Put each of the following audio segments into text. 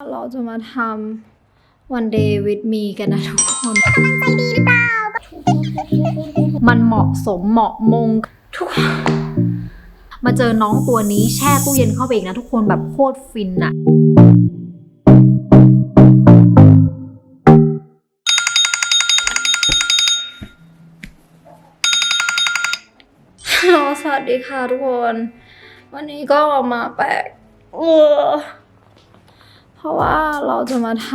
เราจะมาทำ one day with me กันนะทุกคน มันเหมาะสมเหมาะมงทุกมาเจอน้องตัวนี้แช่ตู้เย็นเข้าไปอีกนะทุกคนแบบโคตรฟินอะฮัลโหลสวัสดีค่ะทุกคน วันนี้ก็มาแปลกเออ เพราะว่าเราจะมาท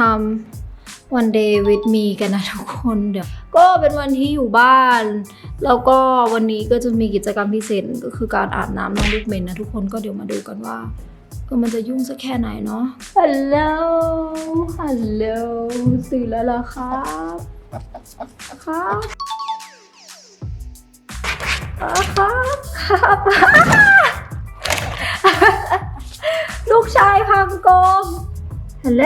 ำ one day with me กันนะทุกคนเดี๋ยว ก็เป็นวันที่อยู่บ้าน แล้วก็วันนี้ก็จะมีกิจกรรมพิเศษก็คือการอาบน้ำน้องลูกเมนนะทุกคนก็เดี๋ยวมาดูกันว่าเออมันจะยุ่งสักแค่ไหนเนาะฮัลโหลฮัลโหลตื่นแล้วเหรอครับครับครับครับลูกชายพังกง ฮัลโหล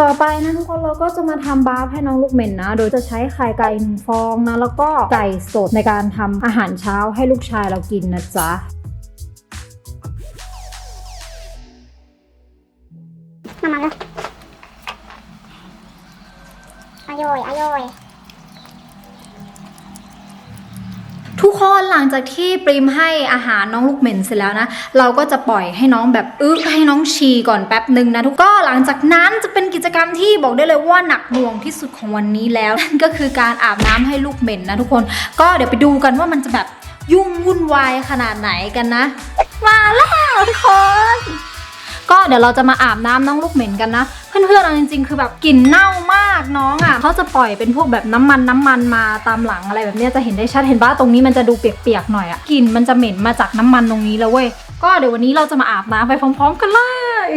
ต่อไปนะทุกคนเราก็จะมาทำบาร์ฟให้น้องลูกเหม็นนะ โดยจะใช้ไข่ไก่หนึ่งฟองนะ แล้วก็ไก่สดในการทำอาหารเช้าให้ลูกชายเรากินนะจ๊ะ จากที่ปริมให้อาหารน้องลูกเหม็นเสร็จแล้วนะ เราก็จะปล่อยให้น้องแบบอึให้น้องชีก่อนแป๊บหนึ่งนะทุกก็หลังจากนั้นจะเป็นกิจกรรมที่บอกได้เลยว่าหนักหน่วงที่สุดของวันนี้แล้วนั่นก็คือการอาบน้ำให้ลูกเหม็นนะทุกคน ก็เดี๋ยวไปดูกันว่ามันจะแบบยุ่งวุ่นวายขนาดไหนกันนะ มาแล้วทุกคน ก็เดี๋ยวเราจะมาอาบน้ำน้องลูกเหม็นกันนะ เพื่อนๆเอาจริง ๆ คือแบบกลิ่นเน่ามากน้องอะเขาจะปล่อยเป็นพวกแบบน้ำมันน้ำมันมาตามหลังอะไรแบบนี้จะเห็นได้ชัดเห็นว่าตรงนี้มันจะดูเปียกๆหน่อยอะกลิ่นมันจะเหม็นมาจากน้ำมันตรงนี้แล้วเว้ยก็เดี๋ยววันนี้เราจะมาอาบน้ำไปพร้อม ๆ กันเลย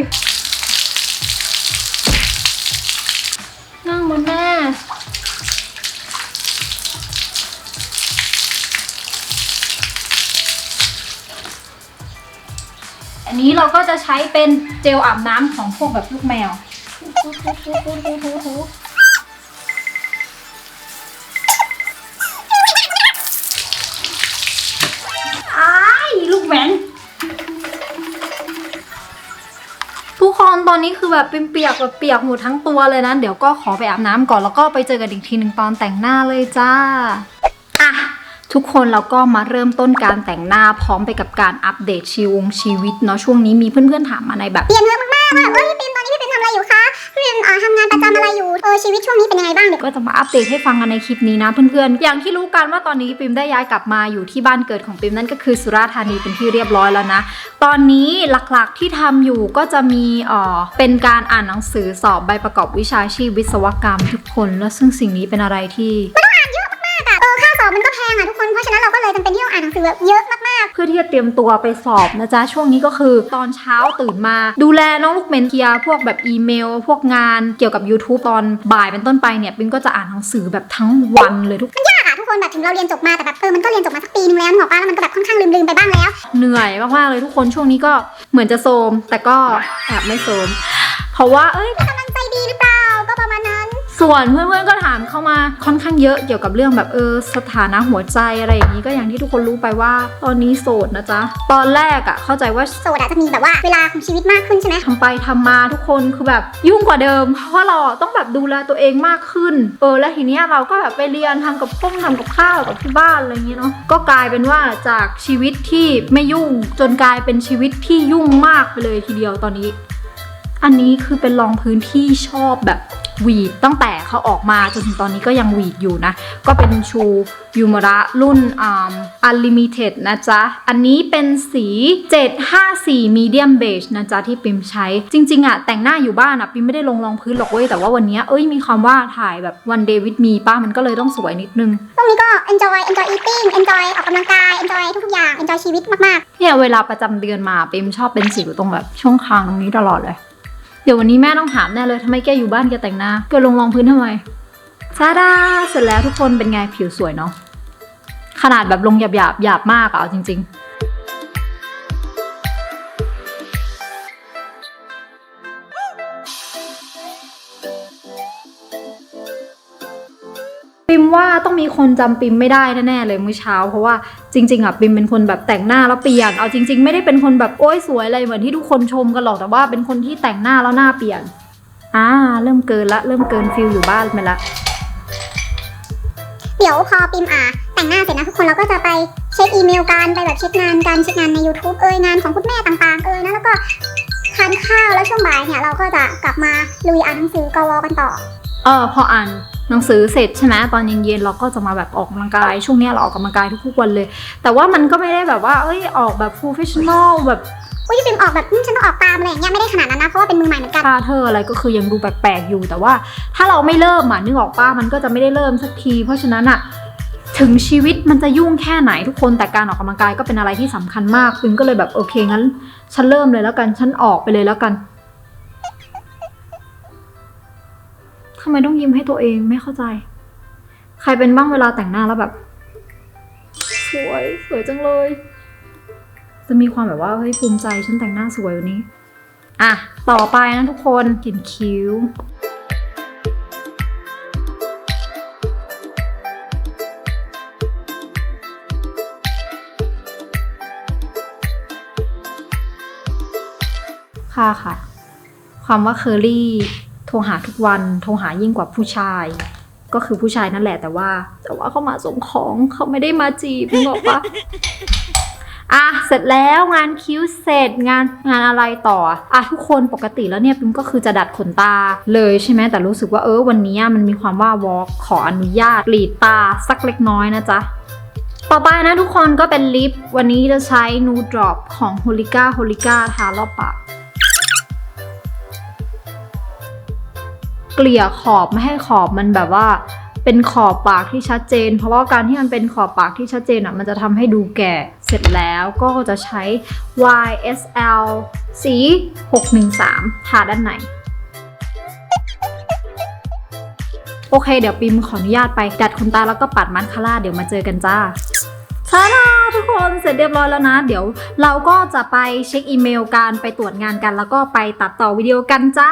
นี้เราก็จะใช้เป็นเจลอาบน้ำของพวกแบบลูกแมว อ้ายลูกแหวนทุกคนตอนนี้คือแบบเป็นเปียกแบบเปียกหมดทั้งตัวเลยนะ เดี๋ยวก็ขอไปอาบน้ำก่อนแล้วก็ไปเจอกันอีกทีหนึ่งตอนแต่งหน้าเลยจ้า ทุกคนเราก็มาเริ่มต้นการแต่งหน้าพร้อมไปกับการอัปเดตชีวงชีวิตเนาะช่วงนี้มีเพื่อนๆถามมาในแบบเปลี่ยนเยอะมากๆว่าแบบเอ้ยพี่ปิมตอนนี้พี่ปิมทำอะไรอยู่คะพี่ปิมเอ่อทำงานประจำอะไรอยู่เออชีวิตช่วงนี้เป็นยังไงบ้างเดี๋ยวก็จะมาอัปเดตให้ฟังกันในคลิปนี้นะเพื่อนๆอย่างที่รู้กันว่าตอนนี้ปิมได้ย้ายกลับมาอยู่ที่บ้านเกิดของปิมนั่นก็คือสุราษฎร์ธานีเป็นที่เรียบร้อยแล้วนะตอนนี้หลักๆที่ทำอยู่ก็จะมีเอ่อเป็นการอ่านหนังสือสอบใบประกอบวิชาชีพวิศวกรรม ทุกคนแล้วซึ่งสิ่งนี้เป็นอะไรที่ มันก็แพงอะทุกคน เพราะฉะนั้นเราก็เลยจำเป็นที่ต้องอ่านหนังสือแบบเยอะมากเพื่อที่จะเตรียมตัวไปสอบนะจ๊ะ ช่วงนี้ก็คือตอนเช้าตื่นมา ดูแลน้องลูกเมนเคลียร์พวกแบบอีเมล พวกงานเกี่ยวกับ YouTube ตอนบ่ายเป็นต้นไปเนี่ยปิมก็จะอ่านหนังสือแบบทั้งวันเลยทุกๆยากอะทุกคนแบบถึงเราเรียนจบมาแต่แบบเออมันก็เรียนจบมาสักปีนึงแล้วนึกออกปะแล้วมันก็แบบค่อนข้างลืมๆไปบ้างแล้ว เหนื่อยมากๆเลยทุกคนช่วงนี้ก็เหมือนจะโซมแต่ก็แอบไม่โซมเพราะว่าเอ้ย กำลังใจดีหรือเปล่า ส่วนเพื่อนๆก็ถามเข้ามาค่อนข้างเยอะเกี่ยวกับเรื่องแบบเออสถานะหัวใจอะไรอย่างนี้ก็อย่างที่ทุกคนรู้ไปว่า ตอนนี้โสดนะจ๊ะตอนแรกอะเข้าใจว่าโสดอะจะมีแบบว่าเวลาของชีวิตมากขึ้นใช่ไหมทำไปทำมาทุกคนคือแบบยุ่งกว่าเดิม เพราะเราต้องแบบดูแลตัวเองมากขึ้น เออ แล้วทีเนี้ยเราก็แบบไปเรียนทำกับข้องทำกับข้าวกับที่บ้านอะไรอย่างนี้เนาะก็กลายเป็นว่าจากชีวิตที่ไม่ยุ่งจนกลายเป็นชีวิตที่ยุ่งมากไปเลยทีเดียวตอนนี้ อันนี้คือเป็นรองพื้นที่ชอบแบบหวีดตั้งแต่เขาออกมาจนถึงตอนนี้ก็ยังหวีดอยู่นะ ก็เป็นชูยูมระรุ่นอ่า unlimited นะจ๊ะ อันนี้เป็นสี 754 medium beige นะจ๊ะ ที่ปิมใช้ จริง ๆอะแต่งหน้าอยู่บ้านอะปิมไม่ได้ลงรองพื้นหรอกเว้ย แต่ว่าวันเนี้ยเอ้ยมีความว่าถ่ายแบบ one day with me ป้ามันก็เลยต้องสวยนิดนึงช่วงนี้ก็ enjoy enjoy eating enjoy ออกกำลังกาย enjoy ทุกๆอย่าง enjoy ชีวิตมากๆเนี่ยเวลาประจำเดือนมาปิมชอบเป็นสิวตรงแบบช่วงคางตรงนี้ตลอดเลย เดี๋ยววันนี้แม่ต้องถามแน่เลยทำไมแกอยู่บ้านแกแต่งหน้าแกลงรองพื้นทำไมซาดาเสร็จแล้วทุกคนเป็นไงผิวสวยเนาะขนาดแบบลงหยาบหยาบหยาบมากอะเอาจริง ๆปิมว่าต้องมีคนจำปิมไม่ได้แน่ๆเลยเมื่อเช้า เพราะว่า จริงๆอะปิมเป็นคนแบบแต่งหน้าแล้วเปลี่ยน เอาจริง ๆ ไม่ได้เป็นคนแบบโอ้ยสวยอะไรเหมือนที่ทุกคนชมกันหรอกแต่ว่าเป็นคนที่แต่งหน้าแล้วหน้าเปลี่ยนอ่าเริ่มเกินละเริ่มเกินฟิลอยู่บ้านไปละเดี๋ยวพอปิมอ่าแต่งหน้าเสร็จนะทุกคนเราก็จะไปเช็คอีเมลกันไปแบบเช็คงานกันเช็คงานใน YouTube เอ่ยงานของคุณแม่ต่างๆเอ่ยนะแล้วก็ทานข้าวแล้วช่วงบ่ายเนี่ยเราก็จะกลับมาลุยอ่านหนังสือกวกันต่อ เออพออ่าน หนังสือเสร็จใช่ไหมตอนเย็นๆเราก็จะมาแบบออกกำลังกาย ช่วงเนี้ยเราออกกำลังกายทุกๆวันเลย แต่ว่ามันก็ไม่ได้แบบว่าเอ้ยออกแบบ professional แบบอุ้ยพี่ปิมออกแบบอืมฉันต้องออกตามอะไรอย่างเงี้ยไม่ได้ขนาดนั้นนะเพราะว่าเป็นมือใหม่เหมือนกันท่าเธออะไรก็คือยังดูแปลกๆอยู่ แต่ว่าถ้าเราไม่เริ่มอะนึกออกป้ามันก็จะไม่ได้เริ่มสักที เพราะฉะนั้นอะถึงชีวิตมันจะยุ่งแค่ไหนทุกคนแต่การออกกำลังกายก็เป็นอะไรที่สำคัญมากปิมก็เลยแบบโอเคงั้น ฉันเริ่มเลยแล้วกันฉันออกไปเลยแล้วกัน ทำไมต้องยิ้มให้ตัวเองไม่เข้าใจ ใครเป็นบ้างเวลาแต่งหน้าแล้วแบบ สวยสวยจังเลย จะมีความแบบว่าเฮ้ยภูมิใจฉันแต่งหน้าสวยวันนี้ อะ ต่อไปนะทุกคนเขียนคิ้วค่ะค่ะ ความว่าเคอรี่ โทรหาทุกวัน โทรหายิ่งกว่าผู้ชาย ก็คือผู้ชายนั่นแหละแต่ว่า แต่ว่าเขามาส่งของเขาไม่ได้มาจีบนึกออกปะอะเสร็จแล้วงานคิ้วเสร็จงานงานอะไรต่ออะทุกคนปกติแล้วเนี่ยปิมก็คือจะดัดขนตาเลยใช่ไหมแต่รู้สึกว่าเออวันนี้มันมีความว่าวอล์กขออนุญาตกรีดตาสักเล็กน้อยนะจ๊ะต่อไปนะทุกคนก็เป็นลิป วันนี้จะใช้นูดรอปของ h o l i c a h o l i c a ทารอบปาก ลี่ยขอบไม่ให้ขอบมันแบบว่า เป็นขอบปากที่ชัดเจน เพราะว่าการที่มันเป็นขอบปากที่ชัดเจนอะมันจะทำให้ดูแก่เสร็จแล้วก็จะใช้ YSL สี 613 ทาด้านในโอเค เดี๋ยวปิมขออนุญาตไปดัดขนตาแล้วก็ปัดมัสคาร่าเดี๋ยวมาเจอกันจ้าชาลาทุกคนเสร็จเรียบร้อยแล้วนะ เดี๋ยวเราก็จะไปเช็คอีเมลกันไปตรวจงานกัน แล้วก็ไปตัดต่อวิดีโอกันจ้า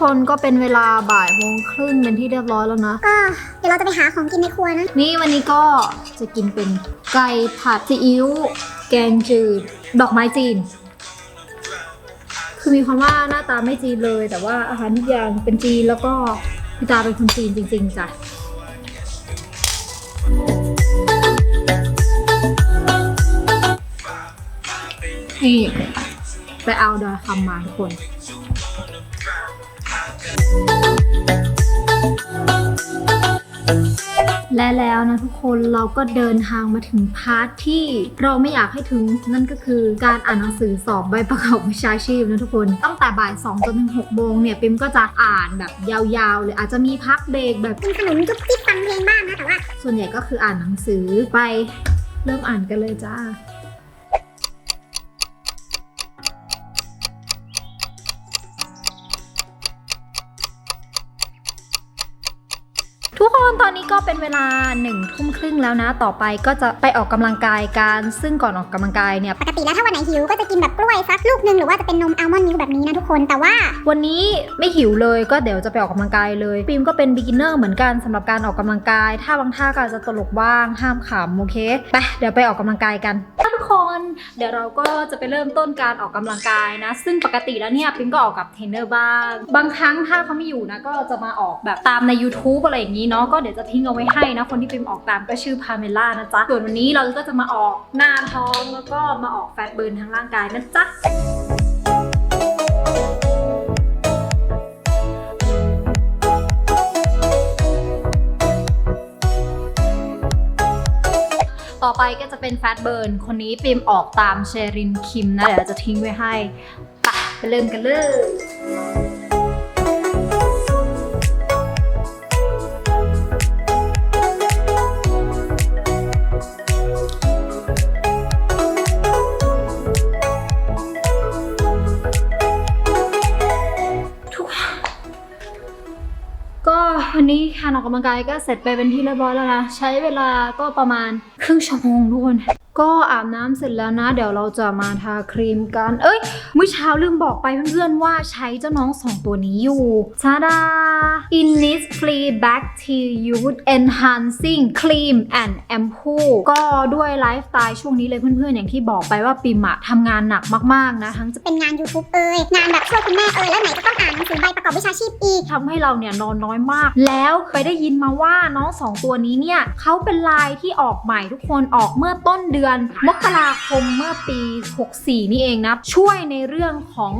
คนก็เป็นเวลาบ่ายโมงครึ่งเป็นที่เรียบร้อยแล้วนะ ก็เดี๋ยวเราจะไปหาของกินในครัวนะ นี่วันนี้ก็จะกินเป็นไก่ผัดซีอิ๊วแกงจืด ดอกไม้จีน คือมีความว่าหน้าตาไม่จีนเลย แต่ว่าอาหารทุกอย่างเป็นจีนแล้วก็พี่ตาเป็นคนจีนจริง ๆจ้ะนี่ไปเอาดอยคำมาทุกคน และแล้วนะทุกคนเราก็เดินทางมาถึงพาร์ทที่เราไม่อยากให้ถึงนั่นก็คือการอ่านหนังสือสอบใบประกอบวิชาชีพนะทุกคน ตั้งแต่บ่าย2จนถึง6โมงเนี่ยปิมก็จะอ่านแบบยาวๆเลยอาจจะมีพักเบรกแบบกินขนมจุ๊บจิ๊บฟังเพลงบ้างนะแต่ว่าส่วนใหญ่ก็คืออ่านหนังสือไปเริ่มอ่านกันเลยจ้า ทุกคนตอนนี้ก็เป็นเวลาหนึ่งทุ่มครึ่งแล้วนะ ต่อไปก็จะไปออกกำลังกายกันซึ่งก่อนออกกำลังกายเนี่ยปกติแล้วถ้าวันไหนหิวก็จะกินแบบกล้วยสักลูกหนึงหรือว่าจะเป็นนมอัลมอนด์มิลค์แบบนี้นะทุกคนแต่ว่า วันนี้ไม่หิวเลยก็เดี๋ยวจะไปออกกำลังกายเลยฟิล์มก็เป็น beginner เหมือนกันสำหรับการออกกำลังกายถ้าบางท่าก็อาจจะตลกบ้างห้ามขำโอเคไปเดี๋ยวไปออกกำลังกายกันทุกคนเดี๋ยวเราก็จะไปเริ่มต้นการออกกำลังกายนะ ซึ่งปกติแล้วเนี่ยปิมก็ออกกับเทรนเนอร์บ้าง บางครั้งถ้าเขาไม่อยู่นะก็จะมาออกแบบตามใน YouTube อะไรอย่างนี้เนาะก็เดี๋ยวจะทิ้งเอาไว้ให้นะ คนที่ปิมออกตามก็ชื่อพาเมล่านะจ๊ะ ส่วนวันนี้เราก็จะมาออกหน้าท้องแล้วก็มาออกแฟตเบิร์นทางร่างกายนะจ๊ะต่อไปก็จะเป็นแฟตเบิร์นคนนี้ปิมออกตามเชรินคิมนะ เดี๋ยวจะทิ้งไว้ให้ไปเริ่มกันเลย ออกกำลังกายก็เสร็จไปเป็นที่เรียบร้อยแล้วนะ ใช้เวลาก็ประมาณครึ่งชั่วโมงทุกคน ก็อาบน้ำเสร็จแล้วนะ เดี๋ยวเราจะมาทาครีมกัน เอ้ยเมื่อเช้าลืมบอกไปเพื่อนๆว่าใช้เจ้าน้องสองตัวนี้อยู่ชาดา Innisfree Bacteria Enhancing Cream and Ampoule ก็ด้วยไลฟ์สไตล์ช่วงนี้เลยเพื่อนๆ อย่างที่บอกไปว่าปิมอะทำงานหนักมากๆนะ ทั้งจะเป็นงาน YouTube เอ่ยงานแบบช่วยคุณแม่เอ่ยแล้วไหนจะต้องอ่านหนังสือใบประกอบวิชาชีพอีกทำให้เราเนี่ยนอนน้อยมาก แล้วไปได้ยินมาว่าน้องสองตัวนี้เนี่ยเขาเป็นลายที่ออกใหม่ทุกคนออกเมื่อต้นเดือนมกราคมเมื่อปี 64 นี่เองนะ ช่วยในเรื่องของ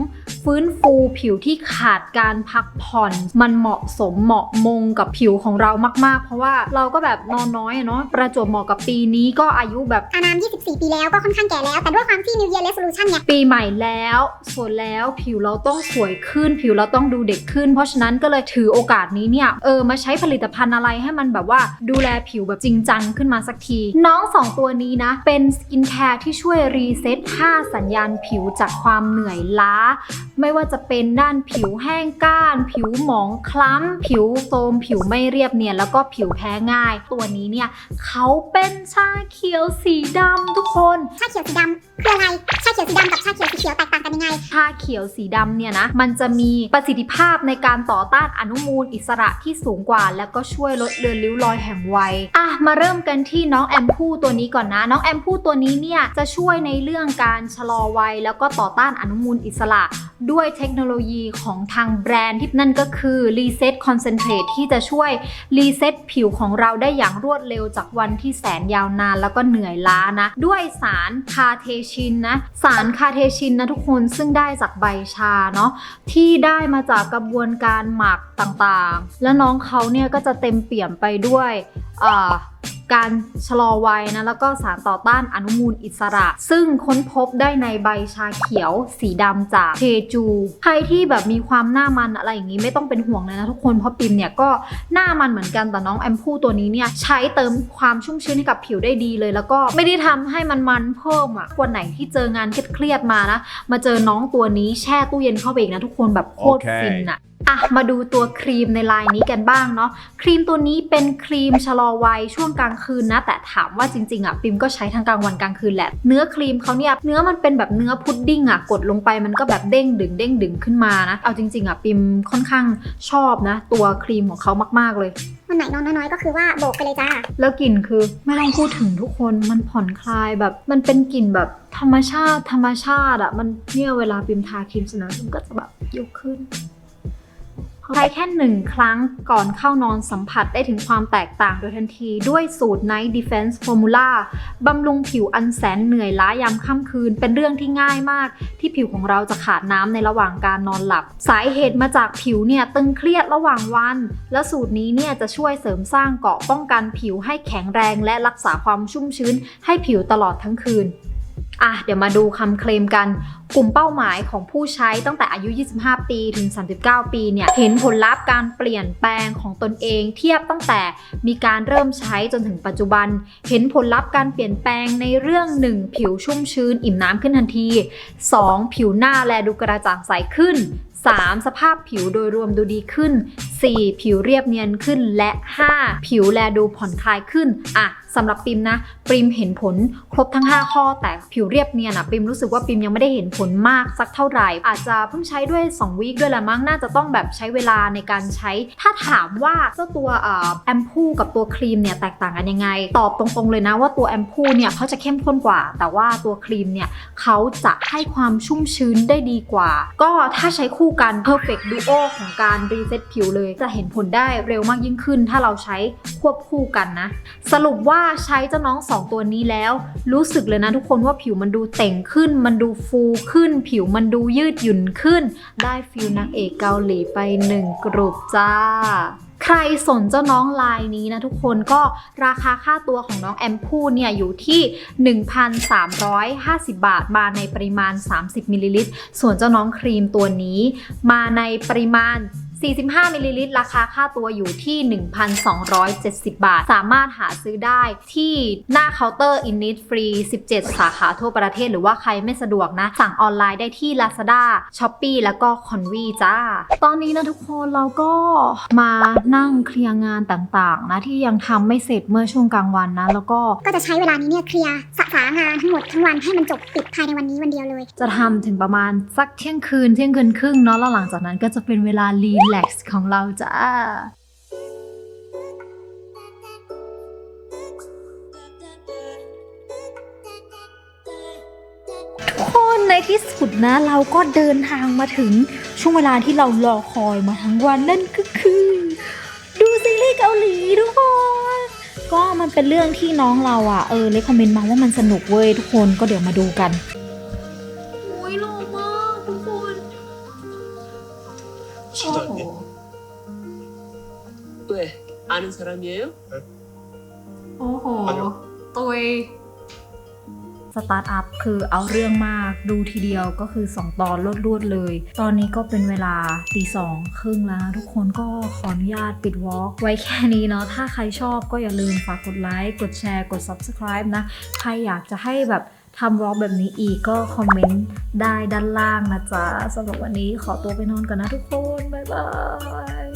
ฟื้นฟูผิวที่ขาดการพักผ่อน มันเหมาะสมเหมาะมงกับผิวของเรามาก ๆ เพราะว่าเราก็แบบนอนน้อยอะเนาะประจวบเหมาะกับปีนี้ก็อายุแบบอานาม 24 ปีแล้วก็ค่อนข้างแก่แล้ว แต่ด้วยความที่ New Year Resolution เนี่ย ปีใหม่แล้วส่วนแล้วผิวเราต้องสวยขึ้น ผิวเราต้องดูเด็กขึ้น เพราะฉะนั้นก็เลยถือโอกาสนี้เนี่ยเออมาใช้ผลิตภัณฑ์อะไรให้มันแบบว่าดูแลผิวแบบจริงจังขึ้นมาสักที น้องสองตัวนี้นะเป็นสกินแคร์ที่ช่วยรีเซ็ต5สัญญาณผิวจากความเหนื่อยล้า ไม่ว่าจะเป็นด้านผิวแห้งก้าน ผิวหมองคล้ำ ผิวโทรมผิวไม่เรียบเนียนแล้วก็ผิวแพ้ง่าย ตัวนี้เนี่ยเขาเป็นชาเขียวสีดำทุกคน ชาเขียวสีดำคืออะไร ชาเขียวสีดำกับชาเขียวสีเขียวแตกต่างกันยังไง ชาเขียวสีดำเนี่ยนะ มันจะมีประสิทธิภาพในการต่อต้านอนุมูลอิสระที่สูงกว่า แล้วก็ช่วยลดเลือนริ้วรอยแห่งวัย อะ มาเริ่มกันที่น้องแอมพูตัวนี้ก่อนนะ น้องแอมพูตัวนี้เนี่ยจะช่วยในเรื่องการชะลอวัยแล้วก็ต่อต้านอนุมูลอิสระด้วยเทคโนโลยีของทางแบรนด์ที่นั่นก็คือ Reset Concentrate ที่จะช่วยรีเซ็ตผิวของเราได้อย่างรวดเร็วจากวันที่แสนยาวนานแล้วก็เหนื่อยล้านะ ด้วยสารคาเทชินนะ สารคาเทชินนะทุกคนซึ่งได้จากใบชาเนาะที่ได้มาจากกระบวนการหมักต่างๆ แล้วน้องเขาเนี่ยก็จะเต็มเปี่ยมไปด้วยอ่า การชะลอวัยนะแล้วก็สารต่อต้านอนุมูลอิสระ ซึ่งค้นพบได้ในใบชาเขียวสีดำจากเทจู ใครที่แบบมีความหน้ามันอะไรอย่างนี้ไม่ต้องเป็นห่วงเลยนะทุกคนเพราะปิมเนี่ยก็หน้ามันเหมือนกันแต่น้องแอมพูตัวนี้เนี่ยใช้เติมความชุ่มชื้นให้กับผิวได้ดีเลย แล้วก็ไม่ได้ทำให้มันมันเพิ่มอะวันไหนที่เจองานเครียดๆมานะมาเจอน้องตัวนี้แช่ตู้เย็นเข้าไปอีกนะทุกคนแบบโคตรโอเคฟินอะ อะมาดูตัวครีมในลายนี้กันบ้างเนาะครีมตัวนี้เป็นครีมชะลอวัยช่วงกลางคืนนะ แต่ถามว่าจริงๆอะปิมก็ใช้ทั้งกลางวันกลางคืนแหละเนื้อครีมเขาเนี่ยเนื้อมันเป็นแบบเนื้อพุดดิ้งอะกดลงไปมันก็แบบเด้งดึงเด้งดึงขึ้นมานะเอาจริงๆอะปิมค่อนข้างชอบนะ ตัวครีมของเขามากๆเลยวันไหนนอนน้อยๆก็คือว่าโบกไปเลยจ้า แล้วกลิ่นคือไม่ต้องพูดถึงทุกคนมันผ่อนคลายแบบ มันเป็นกลิ่นแบบธรรมชาติธรรมชาติอะมันเนี่ยเวลาปิมทาครีมเสร็จแล้วปิมก็จะแบบยกขึ้น ใช้แค่หนึ่งครั้งก่อนเข้านอนสัมผัสได้ถึงความแตกต่างโดยทันทีด้วยสูตร Night Defense Formula บำรุงผิวอันแสนเหนื่อยล้ายามค่ำคืน เป็นเรื่องที่ง่ายมาก ที่ผิวของเราจะขาดน้ำในระหว่างการนอนหลับ สาเหตุมาจากผิวเนี่ยตึงเครียดระหว่างวัน และสูตรนี้เนี่ยจะช่วยเสริมสร้างเกราะป้องกันผิวให้แข็งแรงและรักษาความชุ่มชื้นให้ผิวตลอดทั้งคืน อะเดี๋ยวมาดูคำเคลมกัน กลุ่มเป้าหมายของผู้ใช้ตั้งแต่อายุ 25 ปีถึง 39 ปีเนี่ย เห็นผลลัพธ์การเปลี่ยนแปลงของตนเองเทียบตั้งแต่มีการเริ่มใช้จนถึงปัจจุบัน เห็นผลลัพธ์การเปลี่ยนแปลงในเรื่อง 1. ผิวชุ่มชื้นอิ่มน้ำขึ้นทันที 2. ผิวหน้าแลดูกระจ่างใสขึ้น 3. สภาพผิวโดยรวมดูดีขึ้น 4. ผิวเรียบเนียนขึ้นและ 5. ผิวแลดูผ่อนคลายขึ้นอะ สำหรับปิมนะปิมเห็นผลครบทั้ง 5 ข้อ แต่ผิวเรียบเนียนอะปิมรู้สึกว่าปิมยังไม่ได้เห็นผลมากสักเท่าไหร่ อาจจะเพิ่งใช้ด้วย 2 วีคด้วยแหละมั้งน่าจะต้องแบบใช้เวลาในการใช้ ถ้าถามว่าเจ้าตัวแอมพูกับตัวครีมเนี่ยแตกต่างกันยังไง ตอบตรงๆเลยนะว่าตัวแอมพูเนี่ยเขาจะเข้มข้นกว่า แต่ว่าตัวครีมเนี่ยเขาจะให้ความชุ่มชื้นได้ดีกว่า ก็ถ้าใช้คู่กัน perfect duo ของการรีเซ็ตผิวเลย จะเห็นผลได้เร็วมากยิ่งขึ้น ถ้าเราใช้ควบคู่กันนะ สรุปว่าใช้เจ้าน้องสองตัวนี้แล้ว รู้สึกเลยนะทุกคนว่าผิวมันดูเต่งขึ้น มันดูฟูขึ้น ผิวมันดูยืดหยุ่นขึ้น ได้ฟิลนางเอกเกาหลีไปหนึ่งกรุปจ้าใครสนเจ้าน้องลายนี้นะทุกคนก็ราคาค่าตัวของน้องแอมพูเนี่ยอยู่ที่ 1,350 บาท มาในปริมาณ 30มิลลิลิตรส่วนเจ้าน้องครีมตัวนี้ มาในปริมาณ 45มิลลิลิตรราคาค่าตัวอยู่ที่ 1,270 บาท สามารถหาซื้อได้ที่หน้าเคาน์เตอร์ Init ฟรี 17 สาขาทั่วประเทศหรือว่าใครไม่สะดวกนะ สั่งออนไลน์ได้ที่ Lazada, Shopee แล้วก็ Convi จ้า ตอนนี้นะทุกคนเราก็มานั่งเคลียร์งานต่างๆ นะที่ยังทำไม่เสร็จเมื่อช่วงกลางวันนะ แล้วก็ก็จะใช้เวลานี้เนี่ยเคลียร์สะสางานทั้งหมดทั้งวันให้มันจบปิดภายในวันนี้วันเดียวเลย จะทำถึงประมาณสักเที่ยงคืนเที่ยงคืนครึ่งเนาะแล้วหลังจากนั้นก็จะเป็นเวลารีแลกซ์ของเราจ้าทุกคนในที่สุดนะเราก็เดินทางมาถึงช่วงเวลาที่เรารอคอยมาทั้งวันนั่นก็คือ ดูซีรีส์เกาหลีทุกคนก็มันเป็นเรื่องที่น้องเราอะเออเลยคอมเมนต์มาว่ามันสนุกเว้ยทุกคนก็เดี๋ยวมาดูกัน เยอะโอ้โหตัวสตาร์ทอัพคือเอาเรื่องมากดูทีเดียวก็คือ 2 ตอนรวดๆเลย ตอนนี้ก็เป็นเวลาตีสองครึ่งแล้ว ทุกคนก็ขออนุญาตปิดวอล์กไว้แค่นี้เนาะ ถ้าใครชอบก็อย่าลืมฝากกดไลค์ กดแชร์ กด Subscribe นะ ใครอยากจะให้แบบทำวอล์กแบบนี้อีกก็คอมเมนต์ได้ด้านล่างนะจ๊ะสำหรับวันนี้ขอตัวไปนอนก่อนนะทุกคน บ๊ายบาย